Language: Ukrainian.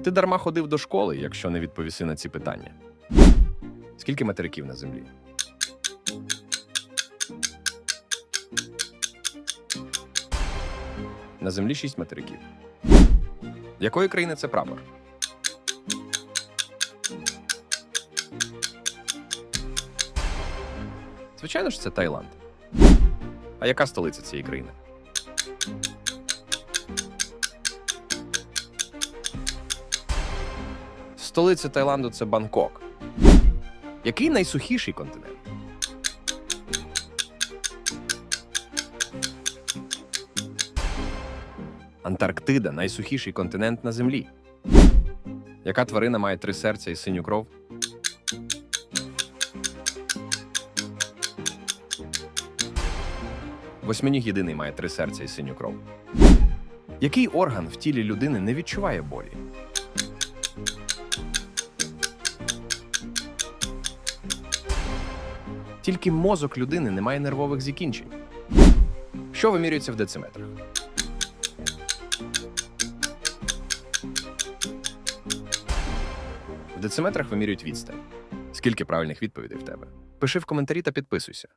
Ти дарма ходив до школи, якщо не відповіси на ці питання. Скільки материків на землі? На землі шість материків. Якої країни це прапор? Звичайно ж, це Таїланд. А яка столиця цієї країни? Столиця Таїланду це Бангкок. Який найсухіший континент? Антарктида найсухіший континент на землі. Яка тварина має три серця і синю кров? Восьминіг єдиний має три серця і синю кров. Який орган в тілі людини не відчуває болі? Тільки мозок людини не має нервових закінчень. Що вимірюється в дециметрах? В дециметрах вимірюють відстань. Скільки правильних відповідей в тебе? Пиши в коментарі та підписуйся.